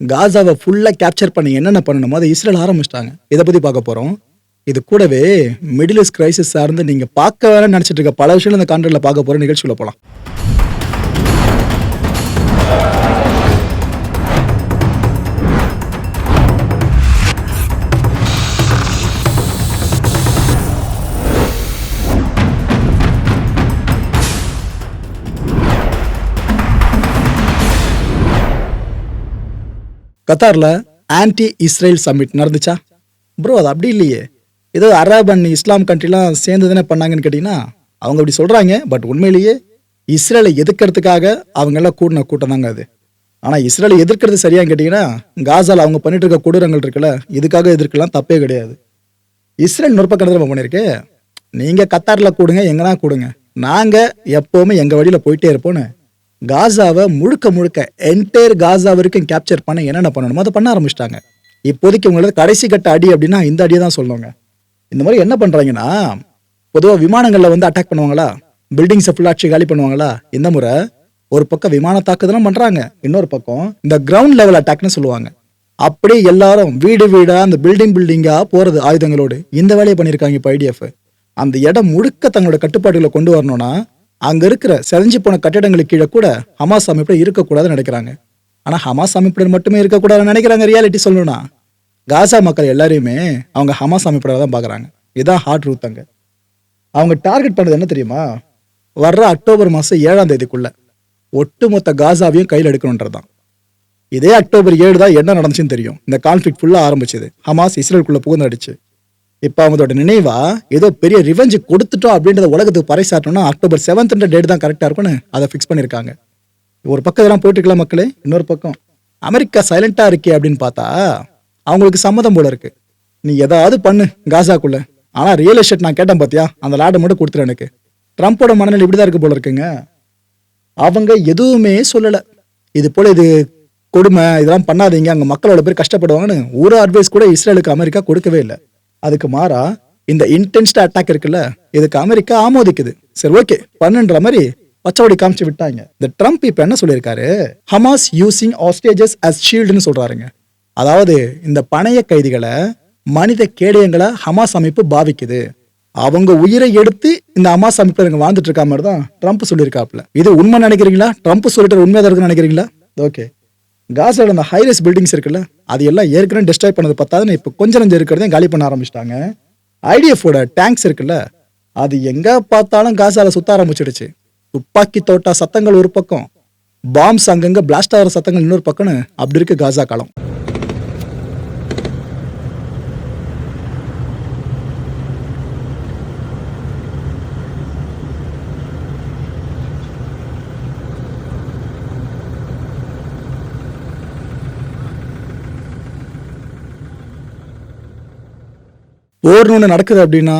காசாவை ஃபுல்லாக கேப்சர் பண்ணி என்னென்ன பண்ணணுமோ அதை இஸ்ரேல் ஆரம்பிச்சிட்டாங்க. இதை பற்றி பார்க்க போகிறோம் இது கூடவே மிடில் ஈஸ்ட் கிரைசிஸ் சார்ந்து நீங்கள் பார்க்க வேணும்னு நினச்சிட்டு இருக்க பல விஷயங்கள் இந்த கான்ட்ரியில் பார்க்க போகிற நிகழ்ச்சியில் போகலாம் கத்தாரில் ஆன்டி இஸ்ரேல் சம்மிட் நடந்துச்சா? ப்ரோ அது அப்படி இல்லையே. ஏதோ அரப் அண்ட் இஸ்லாம் கண்ட்ரிலாம் சேர்ந்து தானே பண்ணாங்கன்னு கேட்டிங்கன்னா அவங்க அப்படி சொல்கிறாங்க பட் உண்மையிலேயே இஸ்ரேலை எதிர்க்கிறதுக்காக அவங்கெல்லாம் கூடின கூட்டம் தாங்க அது. ஆனால் இஸ்ரேலை எதிர்க்கிறது சரியான்னு கேட்டிங்கன்னா காசால் அவங்க பண்ணிட்டு இருக்க கொடூரங்கள் இருக்குல்ல இதுக்காக எதிர்க்கலாம் தப்பே கிடையாது. இஸ்ரேல் நொறுப்ப நம்ம பண்ணியிருக்கு? நீங்கள் கத்தாரில் கூடுங்க எங்கன்னா கூடுங்க. நாங்கள் எப்போவுமே எங்கள் வழியில் போயிட்டே இருப்போன்னு காசாவை முழுக்க முழுக்க என்டையர் காசா வரைக்கும் கேப்சர் பண்ண என்னென்ன பண்ணணுமோ அதை பண்ண ஆரம்பிச்சிட்டாங்க. இப்போதைக்கு உங்களுக்கு கடைசி கட்ட அடி அப்படின்னா இந்த அடியை தான் சொல்லுவாங்க. இந்த மாதிரி என்ன பண்ணுறாங்கன்னா பொதுவாக விமானங்களில் வந்து அட்டாக் பண்ணுவாங்களா? பில்டிங்ஸை ஃபுல்லாக அடிச்சு காலி பண்ணுவாங்களா? இந்த முறை ஒரு பக்கம் விமான தாக்குதலும் பண்ணுறாங்க இன்னொரு பக்கம் இந்த கிரவுண்ட் லெவல் அட்டாக்னு சொல்லுவாங்க. அப்படியே எல்லாரும் வீடு வீடாக அந்த பில்டிங் பில்டிங்காக போகிறது ஆயுதங்களோடு. இந்த வேலையை பண்ணியிருக்காங்க இப்போ ஐடிஎஃப் அந்த இடம் முழுக்க தங்களோட கட்டுப்பாடுகளை கொண்டு வரணும்னா அங்க இருக்கிற செதஞ்சு போன கட்டிடங்களுக்கு கீழே கூட ஹமாஸ் அமைப்பில் இருக்கக்கூடாதுன்னு நினைக்கிறாங்க. ஆனா ஹமாஸ் அமைப்புடன் மட்டுமே இருக்கக்கூடாதுன்னு நினைக்கிறாங்க ரியாலிட்டி சொல்லணும்னா. காசா மக்கள் எல்லாரையுமே அவங்க ஹமாஸ் அமைப்போட தான் பார்க்குறாங்க. இதான் ஹார்ட் ரூத் அங்க. அவங்க டார்கெட் பண்ணது என்ன தெரியுமா? வர்ற அக்டோபர் மாதம் ஏழாம் தேதிக்குள்ள ஒட்டுமொத்த காசாவையும் கையில் எடுக்கணுன்றதுதான் இதே அக்டோபர் ஏழு தான் என்ன நடந்துச்சுன்னு தெரியும். இந்த கான்ஃபிளிக் ஃபுல்லாக ஆரம்பிச்சது. ஹமாஸ் இஸ்ரேலுக்குள்ளே புகுந்து அடிச்சு. இப்போ அவங்களோட நினைவா ஏதோ பெரிய ரிவெஞ்ச் கொடுத்துட்டோம் அப்படின்றத உலகத்துக்கு பறைசாட்டணும்னா அக்டோபர் செவன்த்ன்ற டேட் தான் கரெக்டாக இருக்கும்னு அதை ஃபிக்ஸ் பண்ணியிருக்காங்க. ஒரு பக்கம் இதெல்லாம் போயிட்டு இருக்கலாம் மக்களே இன்னொரு பக்கம். அமெரிக்கா சைலண்டாக இருக்கே அப்படின்னு பார்த்தா அவங்களுக்கு சம்மதம் போல இருக்கு. நீ ஏதாவது பண்ணு காசாக்குள்ள. ஆனால் ரியல் எஸ்டேட் நான் கேட்டேன் பார்த்தியா அந்த லாடை மட்டும் கொடுத்துரு எனக்கு. ட்ரம்ப்போட மனநிலை இப்படி தான் இருக்கு போல இருக்குங்க. அவங்க எதுவுமே சொல்லலை. இது போல் இது கொடுமை இதெல்லாம் பண்ணாதீங்க. அங்கே மக்களோட பேர் கஷ்டப்படுவாங்கன்னு ஒரு அட்வைஸ் கூட இஸ்ரேலுக்கு அமெரிக்கா கொடுக்கவே இல்லை. அதுக்கு மாறா இந்த இன்டென்ஸ்ட் அட்டாக் இருக்குல்ல இதுக்கு அமெரிக்கா ஆமோதிக்குது. சரி ஓகே பண்ணுன்ற மாதிரி பச்சவடி காமிச்சு விட்டாங்க. இந்த ட்ரம்ப் இப்ப என்ன சொல்லியிருக்காரு? ஹமாஸ் யூசிங் ஆஸ்டேஜஸ் அஸ் ஷீல்டுன்னு சொல்றாருங்க. அதாவது இந்த பணைய கைதிகளை மனித கேடயங்களை ஹமாஸ் அமைப்பு பாவிக்குது. அவங்க உயிரை எடுத்து இந்த ஹமாஸ் அமைப்பு இவங்க வாழ்ந்துட்டு இருக்க மாதிரி தான் ட்ரம்ப் சொல்லியிருக்காப்ல இது உண்மை நினைக்கிறீங்களா? ட்ரம்ப் சொல்லிட்டு உண்மையாக இருக்குன்னு நினைக்கிறீங்களா? ஓகே காசோட அந்த ஹைரஸ் பில்டிங்ஸ் இருக்குல்ல அது எல்லாம் ஏற்கனவே டிஸ்ட்ராய் பண்ணது பத்தாதுன்னு இப்போ கொஞ்சம் நஞ்சம் இருக்கிறதையும் காலி பண்ண ஆரம்பிச்சிட்டாங்க. ஐடிஎஃபோட டேங்க்ஸ் இருக்குல்ல அது எங்கே பார்த்தாலும் காசால சுத்த ஆரம்பிச்சிடுச்சு. துப்பாக்கி தோட்டா சத்தங்கள் ஒரு பக்கம் பாம்ஸ் அங்கங்க பிளாஸ்ட் ஆகிற சத்தங்கள் இன்னொரு பக்கம்னு அப்படி இருக்கு காசா காலம். போர்னு ஒன்று நடக்குது அப்படின்னா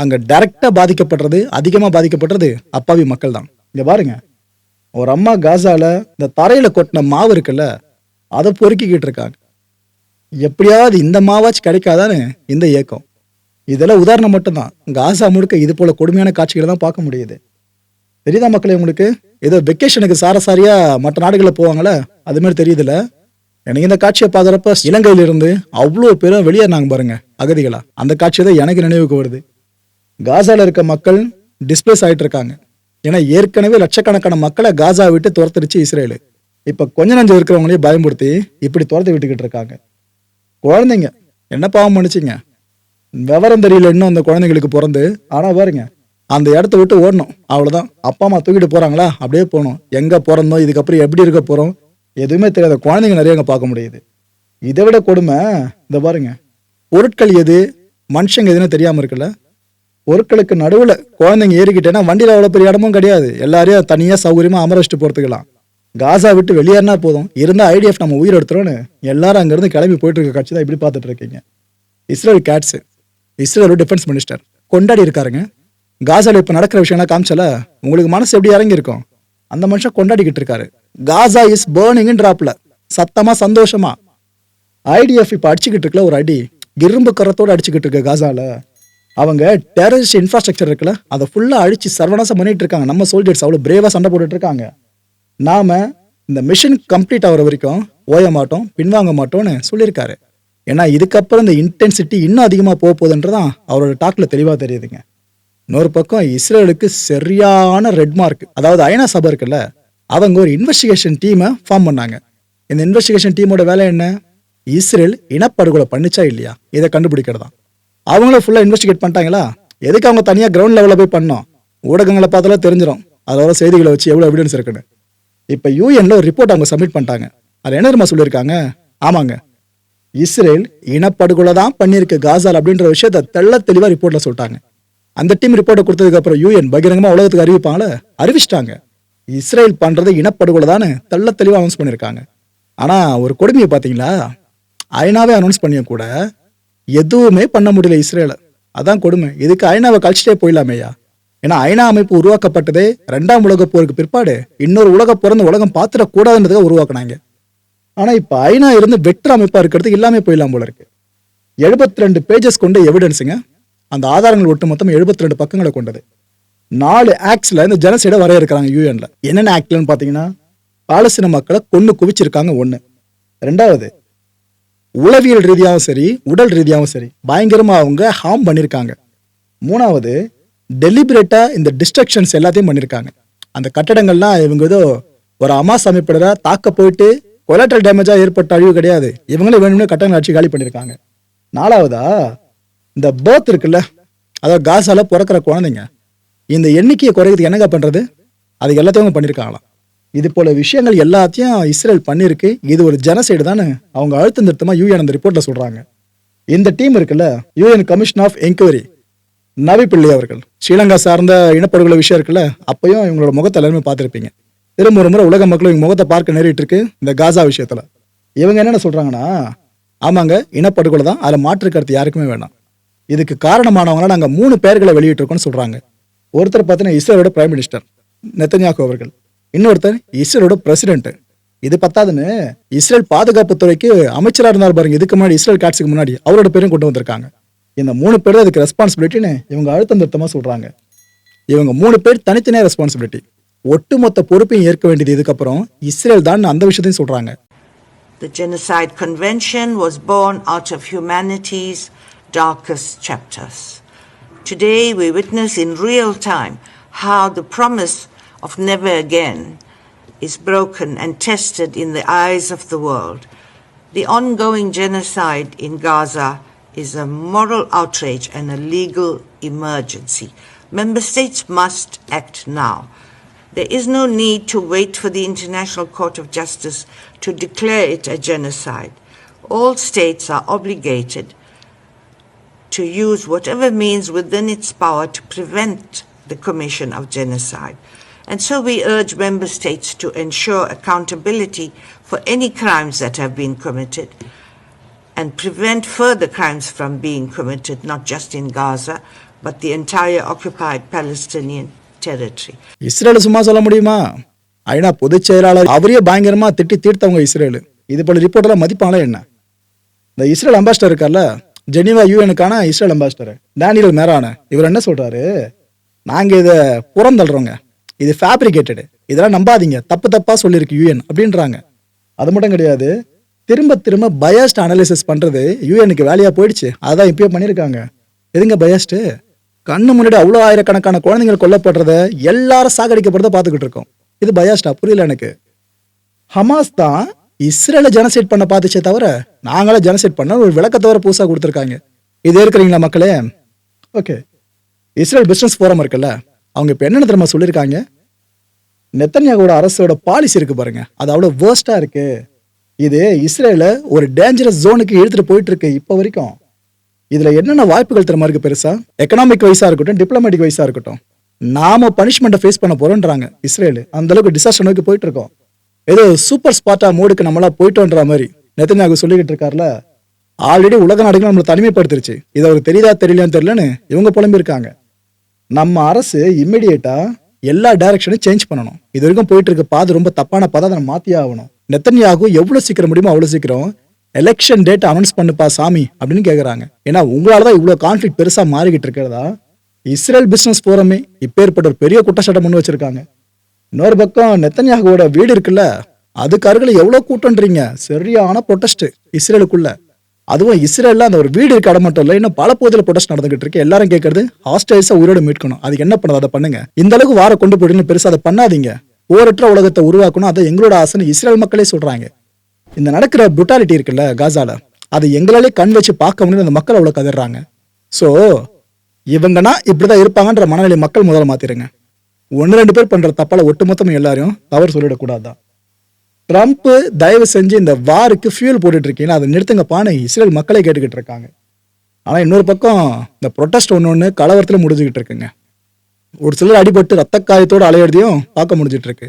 அங்கே டைரக்டா பாதிக்கப்படுறது அதிகமாக பாதிக்கப்படுறது அப்பாவி மக்கள் தான் இங்கே பாருங்க. ஒரு அம்மா காசால இந்த தரையில கொட்டின மாவு இருக்குல்ல அதை பொறுக்கிக்கிட்டு இருக்காங்க. எப்படியாவது இந்த மாவாச்சு கிடைக்காதான்னு இந்த ஏக்கம். இதெல்லாம் உதாரணம் மட்டும்தான். காசா முழுக்க இது போல கொடுமையான காட்சிகளை தான் பார்க்க முடியுது. தெரியுதா மக்களே உங்களுக்கு? ஏதோ வெக்கேஷனுக்கு சாரசாரியா மற்ற நாடுகளில் போவாங்கல்ல அது மாதிரி தெரியுதுல்ல. எனக்கு இந்த காட்சியை பார்க்குறப்ப இலங்கையில இருந்து அவ்வளோ பேரும் வெளியேறினாங்க பாருங்க அகதிகளா. அந்த காட்சி தான் எனக்கு நினைவுக்கு வருது. காசால இருக்க மக்கள் டிஸ்பிளேஸ் ஆயிட்டு இருக்காங்க. ஏன்னா ஏற்கனவே லட்சக்கணக்கான மக்களை காசா விட்டு துரத்துடுச்சு இஸ்ரேலு. இப்ப கொஞ்ச நஞ்சம் இருக்கிறவங்களையும் பயன்படுத்தி இப்படி துரத்து விட்டுக்கிட்டு இருக்காங்க. குழந்தைங்க என்ன பாவம் பண்ணிச்சிங்க? விவரம் தெரியல இன்னும் அந்த குழந்தைங்களுக்கு பிறந்து. ஆனா பாருங்க அந்த இடத்த விட்டு ஓடணும். அவ்வளவுதான். அப்பா அம்மா தூக்கிட்டு போறாங்களா? அப்படியே போகணும். எங்க பிறந்தோம்? இதுக்கப்புறம் எப்படி இருக்க போறோம்? எதுவுமே தெரியாத குழந்தைங்க நிறைய அங்கே பார்க்க முடியுது. இதை விட கொடுமை இந்த பாருங்க. பொருட்கள் எது மனுஷங்க எதுன்னு தெரியாமல் இருக்குல்ல? பொருட்களுக்கு நடுவில் குழந்தைங்க ஏறிக்கிட்டேன்னா வண்டியில் அவ்வளோ பெரிய இடமும் கிடையாது. எல்லாரையும் தனியாக சௌகரியமாக அமர வச்சுட்டு போறதுக்கலாம் காசா விட்டு வெளியேறினா போதும். இருந்தால் ஐடிஎஃப் நம்ம உயிர் எடுத்துறோன்னு எல்லாரும் அங்கேருந்து கிளம்பி போயிட்டு இருக்க காட்சி தான் இப்படி பார்த்துட்டு இருக்கீங்க. இஸ்ரேல் கேட்ஸு இஸ்ரேலோட டிஃபென்ஸ் மினிஸ்டர் கொண்டாடி இருக்காருங்க. காசாவில் இப்போ நடக்கிற விஷயம்லாம் காமிச்சல? உங்களுக்கு மனசு எப்படி இறங்கிருக்கும் அந்த மனுஷன் கொண்டாடிக்கிட்டு இருக்காரு. காசா இஸ் பேர்னிங்ன்றாப்ல சத்தமா சந்தோஷமா. ஐடிஎஃப் இப்போ அடிச்சுக்கிட்டு இருக்கல ஒரு அடி. இரும்பு கரத்தோடு அடிச்சுக்கிட்டு இருக்க காசால அவங்க டெரரிஸ்ட் இன்ஃப்ராஸ்ட்ரக்சர் இருக்குல்ல அதை ஃபுல்லாக அழிச்சு சர்வநாசம் பண்ணிட்டு இருக்காங்க. நம்ம சோல்ஜர்ஸ் அவ்வளோ பிரேவாக சண்டை போட்டுட்டு இருக்காங்க. நாம இந்த மிஷன் கம்ப்ளீட் ஆகிற வரைக்கும் ஓய மாட்டோம் பின்வாங்க மாட்டோம்னு சொல்லியிருக்காரு. ஏன்னா இதுக்கப்புறம் இந்த இன்டென்சிட்டி இன்னும் அதிகமாக போக போகுதுன்றதான் அவரோட டாக்ல தெளிவாக தெரியுதுங்க. இன்னொரு பக்கம் இஸ்ரேலுக்கு சரியான ரெட் மார்க் அதாவது ஐநா சபை இருக்குல்ல அவங்க ஒரு இன்வெஸ்டிகேஷன் டீமை ஃபார்ம் பண்ணாங்க. இந்த இன்வெஸ்டிகேஷன் டீமோட வேலை என்ன? இஸ்ரேல் இனப்படுகொலை பண்ணிச்சா இல்லையா? இதை கண்டுபிடிக்கிறதா அவங்களும் ஃபுல்லாக இன்வெஸ்டிகேட் பண்ணிட்டாங்களா? எதுக்கு அவங்க தனியாக கிரவுண்ட் லெவலில் போய் பண்ணோம்? ஊடகங்களை பார்த்தாலும் தெரிஞ்சிடும் அதோட செய்திகளை வச்சு எவ்வளோ எவிடன்ஸ் இருக்குன்னு. இப்போ யூஎன்ல ஒரு ரிப்போர்ட் அவங்க சப்மிட் பண்ணிட்டாங்க. அது என்ன தெரியுமா சொல்லியிருக்காங்க? ஆமாங்க. இஸ்ரேல் இனப்படுகொலை தான் பண்ணியிருக்கு காசால் அப்படின்ற விஷயத்த தெள்ள தெளிவாக ரிப்போர்ட்டில் சொல்லிட்டாங்க. அந்த டீம் ரிப்போர்ட்டை கொடுத்ததுக்கப்புறம் யூஎன் பகிரங்கமாக உலகத்துக்கு அறிவிப்பாங்கள? அறிவிச்சிட்டாங்க. இஸ்ரேல் பண்ணுறது இனப்படுகொலை தானே தெள்ள தெளிவாக அனௌன்ஸ் பண்ணியிருக்காங்க ஆனால் ஒரு கொடுமையை பார்த்தீங்களா? ஐநாவே அனௌன்ஸ் பண்ணியும் கூட எதுவுமே பண்ண முடியல இஸ்ரேல. அதான் கொடுமை. இதுக்கு ஐநாவை கழிச்சிட்டே போயிடலாமேயா ஏன்னா ஐநா அமைப்பு உருவாக்கப்பட்டதே ரெண்டாம் உலக போருக்கு பிற்பாடு இன்னொரு உலக பிறந்த உலகம் பாத்திரக்கூடாதுன்றதுக்காக உருவாக்குனாங்க. ஆனால் இப்போ ஐநா இருந்து வெற்ற அமைப்பாக இருக்கிறது இல்லாமல் போயிடலாம் போல இருக்கு. எழுபத்தி ரெண்டு பேஜஸ் கொண்ட எவிடன்ஸுங்க அந்த ஆதாரங்கள் ஒட்டு மொத்தம் எழுபத்தி ரெண்டு பக்கங்களை கொண்டது. நாலு ஆக்ட்ஸில் இந்த ஜனசைட வரையறுக்கிறாங்க யூஎன்ல என்னென்ன ஆக்ட்லன்னு பார்த்தீங்கன்னா பாலஸ்தீன மக்களை கொன்று குவிச்சிருக்காங்க ஒன்று ரெண்டாவது உளவியல் ரீதியாகவும் சரி உடல் ரீதியாகவும் சரி பயங்கரமாக அவங்க ஹார்ம் பண்ணியிருக்காங்க மூணாவது டெலிபரேட்டாக இந்த டிஸ்ட்ரக்ஷன்ஸ் எல்லாத்தையும் பண்ணியிருக்காங்க அந்த கட்டடங்கள்லாம் இவங்க ஏதோ ஒரு அமாஸ் அமைப்பிடராக தாக்க போயிட்டு கொலாட்ரல் டேமேஜாக ஏற்பட்ட அழிவு கிடையாது. இவங்களே வேணும்னே கட்டடங்கள் ஆட்சி காலி பண்ணியிருக்காங்க நாலாவதா இந்த பேர்த் இருக்குல்ல அதாவது காசால பிறக்கிற குழந்தைங்க இந்த எண்ணிக்கையை குறைக்கிறது என்னங்க பண்ணுறது அது எல்லாத்தையும் அவங்க பண்ணியிருக்காங்களாம் இது போல விஷயங்கள் எல்லாத்தையும் இஸ்ரேல் பண்ணியிருக்கு இது ஒரு ஜனசைடு தானே? அவங்க அழுத்தம் நிறுத்தமாக யூஎன் அந்த ரிப்போர்ட்டில் சொல்கிறாங்க இந்த டீம் இருக்குல்ல UN commission of enquiry Navi Pillay அவர்கள். ஸ்ரீலங்கா சார்ந்த இனப்படுகொலை விஷயம் இருக்குல்ல அப்பயும் இவங்களோட முகத்தை எல்லாருமே பார்த்துருப்பீங்க. திரும்ப ஒரு முறை உலக மக்களும் இவங்க முகத்தை பார்க்க நேரிட்டு இருக்கு இந்த காசா விஷயத்தில். இவங்க என்னென்ன சொல்கிறாங்கன்னா ஆமாங்க இனப்படுகொலை தான் அதில் மாற்று கருத்து யாருக்குமே வேணாம். இதுக்கு காரணமானவங்களாம் நாங்க மூணு பேர்களை வெளியிட்டிருக்கோம்னு சொல்றாங்க. ஒருத்தர் பார்த்தீங்கன்னா இஸ்ரேலோட பிரைம் மினிஸ்டர் நெத்தன்யாகு அவர்கள். இன்னொருத்தர் இஸ்ரேலோட பிரசிடென்ட் இது பத்தாதுன்னு இஸ்ரேல் பாதுகாப்பு துறைக்கு அமைச்சராக இருந்தார் பாருங்க இதுக்கு முன்னாடி இஸ்ரேல் காட்சிக்கு முன்னாடி அவரோட பேரும் கொண்டு வந்திருக்காங்க. இந்த மூணு பேர் தான் இதுக்கு ரெஸ்பான்சிபிலிட்டின்னு இவங்க அழுத்தம் திருத்தமா சொல்றாங்க. இவங்க மூணு பேர் தனித்தனியா ரெஸ்பான்சிபிலிட்டி ஒட்டுமொத்த பொறுப்பையும் ஏற்க வேண்டியது இதுக்கப்புறம் இஸ்ரேல் தான் அந்த விஷயத்தையும் சொல்றாங்க. The Genocide Convention was born out of humanity's darkest chapters. Today, we witness in real time how the promise of never again is broken and tested in the eyes of the world. The ongoing genocide in Gaza is a moral outrage and a legal emergency. Member States must act now. There is no need to wait for the International Court of Justice to declare it a genocide. All states are obligated to use whatever means within its power to prevent the commission of genocide. And so we urge member states to ensure accountability for any crimes that have been committed and prevent further crimes from being committed, not just in Gaza, but the entire occupied Palestinian territory. Israel சும்மா சொல்ல முடியுமா ஐநா பொதுச் செயலாளர் அவரையே பயங்கரமா திட்டி தீர்த்தவங்க Israel இது போல ரிப்போர்ட்டெல்லாம் மதிப்பாங்களா என்ன இந்த இஸ்ரேல் அம்பாசிடர் இருக்கார்ல ஜெனிவா யூஎனுக்கான இஸ்ரேல் அம்பாசிடர் டேனியல் மேரான. இவர் என்ன சொல்கிறாரு நாங்கள் இதை புறந்தள்ளுறோங்க இது ஃபேப்ரிகேட்டடு இதெல்லாம் நம்பாதீங்க. தப்பு தப்பாக சொல்லியிருக்கு யூஎன் அப்படின்றாங்க. அது மட்டும் கிடையாது. திரும்ப திரும்ப பயஸ்ட் அனாலிசிஸ் பண்ணுறது யூஎனுக்கு வேலையாக போயிடுச்சு. அதான் இப்பயே பண்ணியிருக்காங்க. எதுங்க பயஸ்ட்டு கண்ணு முன்னாடி அவ்வளோ ஆயிரக்கணக்கான குழந்தைகள் கொல்லப்படுறத எல்லாரும் சாகடிக்கப்படுறத பார்த்துக்கிட்டு இருக்கோம். இது பயாஸ்டா புரியல எனக்கு. ஹமாஸ் தான் இஸ்ரேலை ஜெனசைட் பண்ண பார்த்துச்சே தவிர நாங்களே ஜெனசைட் பண்ண ஒரு விளக்கத்தை தவிர புதுசாக கொடுத்துருக்காங்க. இது இருக்கிறீங்களா மக்களே? ஓகே இஸ்ரேல் பிஸ்னஸ் ஃபோரம் இருக்குல்ல அவங்க இப்போ என்னென்ன தெரியுமா சொல்லியிருக்காங்க? நெத்தன்யாவோட அரசோட பாலிசி இருக்குது பாருங்கள் அது அவ்வளோ வேர்ஸ்ட்டாக இருக்குது இது இஸ்ரேலை ஒரு டேஞ்சரஸ் ஜோனுக்கு எடுத்துகிட்டு போயிட்டு இருக்கு இப்போ வரைக்கும். இதில் என்னென்ன வாய்ப்புகள் தெரியுமா இருக்குது பெருசாக எக்கனாமிக் வைஸாக இருக்கட்டும் டிப்ளமேட்டிக் வைஸாக இருக்கட்டும் நாம பனிஷ்மெண்ட்டை ஃபேஸ் பண்ண போகிறோன்றாங்க இஸ்ரேல். அந்த அளவுக்கு டிசாஸ்டர் நோக்கி போயிட்டு இருக்கோம் ஏதோ சூப்பர் ஸ்பாட்டா மூடுக்கு நம்மளா போயிட்டோன்ற மாதிரி நெத்தன்யாகு சொல்லிக்கிட்டு இருக்காருல? ஆல்ரெடி உலக நாடுகள் நம்மளை தனிமைப்படுத்திருச்சு. இது அவருக்கு தெரியுதா தெரியலையான்னு தெரியலன்னு இவங்க புலம்பியிருக்காங்க. நம்ம அரசு இம்மிடியேட்டா எல்லா டைரக்ஷனும் சேஞ்ச் பண்ணணும். இது வரைக்கும் போயிட்டு இருக்க பாதை ரொம்ப தப்பான பாதை அதை மாத்தியே ஆகணும். நெத்தன்யாகு எவ்வளவு சீக்கிரம் முடியுமோ அவ்வளவு சீக்கிரம் எலெக்ஷன் டேட் அனௌன்ஸ் பண்ணுப்பா சாமி அப்படின்னு கேக்குறாங்க. ஏன்னா உங்களால தான் இவ்வளவு கான்ஃபிளிக் பெருசா மாறிக்கிட்டு இருக்கிறதா? இஸ்ரேல் பிசினஸ் போறமே இப்பேற்பட்ட ஒரு பெரிய குற்றச்சாட்டை முன் வச்சிருக்காங்க. இன்னொரு பக்கம் நெத்தன்யாகுவோட வீடு இருக்குல்ல அதுக்கு அருகில் எவ்வளோ கூட்டம்ன்றீங்க? சரியான ப்ரொட்டஸ்ட் இஸ்ரேலுக்குள்ள. அதுவும் இஸ்ரேலில் அந்த ஒரு வீடு இருக்க இடம் மட்டும் இல்லை இன்னும் பல பகுதியில் ப்ரொடெஸ்ட் நடந்துகிட்டு இருக்கு. எல்லாரும் கேட்கறது ஹாஸ்டல்ஸை உயிரோடு மீட்கணும். அதுக்கு என்ன பண்ணது அதை பண்ணுங்க. இந்த அளவுக்கு வார கொண்டு போயிடுன்னு பெருசாக அதை பண்ணாதீங்க. போரற்ற உலகத்தை உருவாக்கணும். அதை எங்களோட ஆசைன்னு இஸ்ரேல் மக்களே சொல்றாங்க. இந்த நடக்கிற புட்டாலிட்டி இருக்குல்ல காசால அதை எங்களாலே கண் வச்சு பார்க்க முடியும் அந்த மக்கள் அவ்வளோ கதறாங்க. ஸோ இவங்கன்னா இப்படிதான் இருப்பாங்கன்ற மனநிலை மக்கள் முதல்ல மாத்திருங்க. ஒன்று ரெண்டு பேர் பண்ணுற தப்பால் ஒட்டுமொத்தம் எல்லாரையும் தவறு சொல்லிடக்கூடாதான் ட்ரம்ப்பு தயவு செஞ்சு இந்த வாருக்கு ஃபியூல் போட்டுட்டு இருக்கீங்களா அதை நிறுத்துங்கப்பான்னு இஸ்ரேல் மக்களை கேட்டுக்கிட்டு இருக்காங்க. ஆனால் இன்னொரு பக்கம் இந்த ப்ரொட்டஸ்ட் ஒன்று ஒன்று கலவரத்தில் முடிஞ்சுக்கிட்டு இருக்குங்க. ஒரு சிலர் அடிபட்டு ரத்த காயத்தோடு அலையறதையும் பார்க்க முடிஞ்சிட்டு இருக்கு.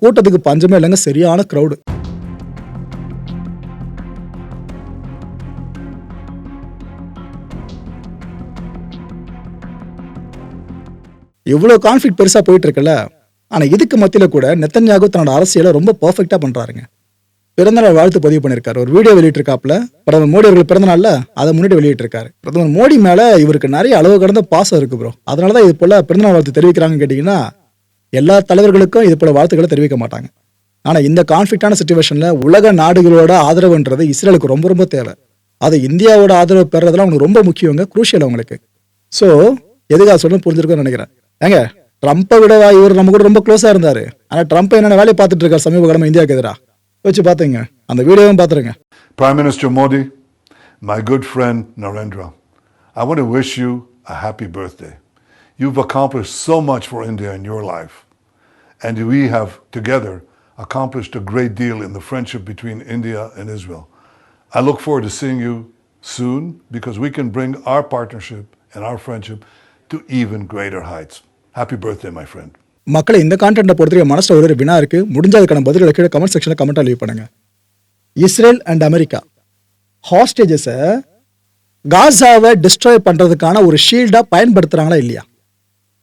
கூட்டத்துக்கு பஞ்சமே இல்லைங்க சரியான க்ரௌடு இவ்வளோ கான்ஃப்ளிக் பெருசாக போயிட்டு இருக்குல்ல ஆனா இதுக்கு மத்தியில் கூட நெத்தன்யாகு தன்னோட அரசியலை ரொம்ப பர்ஃபெக்டாக பண்ணுறாருங்க பிறந்தநாள் வாழ்த்து பதிவு பண்ணியிருக்காரு ஒரு வீடியோ வெளியிட்டிருக்காப்புல. பிரதமர் மோடி அவர்கள் பிறந்தநாளில் அதை முன்னிட்டு வெளியிட்டிருக்காரு. பிரதமர் மோடி மேலே இவருக்கு நிறைய அளவு கடந்த பாசம் இருக்கு ப்ரோ அதனாலதான் இது போல் பிறந்தநாள் வாழ்த்து தெரிவிக்கிறாங்கன்னு கேட்டிங்கன்னா எல்லா தலைவர்களுக்கும் இது போல் வாழ்த்துக்களை தெரிவிக்க மாட்டாங்க. ஆனால் இந்த கான்ஃப்ளிக்டான சுச்சுவேஷனில் உலக நாடுகளோட ஆதரவுன்றது இஸ்ரேலுக்கு ரொம்ப ரொம்ப தேவை. அது இந்தியாவோட ஆதரவு பெறதெல்லாம் அவங்களுக்கு ரொம்ப முக்கியங்க குரூஷியல் அவங்களுக்கு. ஸோ எதுக்காக சொல்லணும் புரிஞ்சிருக்கும்னு நினைக்கிறேன். ஏங்க ட்ரம்ப்பை விட இவர் நம்ம கூட ரொம்ப க்ளோஸா இருந்தாரு ஆனா ட்ரம்ப் என்னென்ன வேலையை பார்த்துட்டு இருக்காரு சமீப காலமா இந்தியாவுக்கு எதிரா வச்சு பார்த்துங்க அந்த வீடியோவும் பார்த்துருங்க Prime Minister Modi, my good friend Narendra, I want to wish you a happy birthday. You've accomplished so much for India in your life, and we have together accomplished a great deal in the friendship between India and Israel. I look forward to seeing you soon because we can bring our partnership and our friendship to even greater heights. Happy birthday my friend மக்களை இந்த கான்டென்ட்டை பொறுத்தவரைக்கும் மனசில் ஒரு வினா இருக்கு. முடிஞ்ச அதுக்கான பதில்களை கீழே கமெண்ட் செக்ஷனில் கமெண்ட்டாக லீவ் பண்ணுங்க. Israel and America. ஹாஸ்டேஜஸை காசாவை டிஸ்ட்ராய் பண்ணுறதுக்கான ஒரு ஷீல்டாக பயன்படுத்துறாங்களா இல்லையா?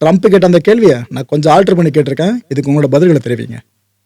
ட்ரம்ப் கேட்ட அந்த கேள்வியை நான் கொஞ்சம் ஆல்டர் பண்ணி கேட்டிருக்கேன். இதுக்கு உங்களோட பதில்களை தெரிவிங்க.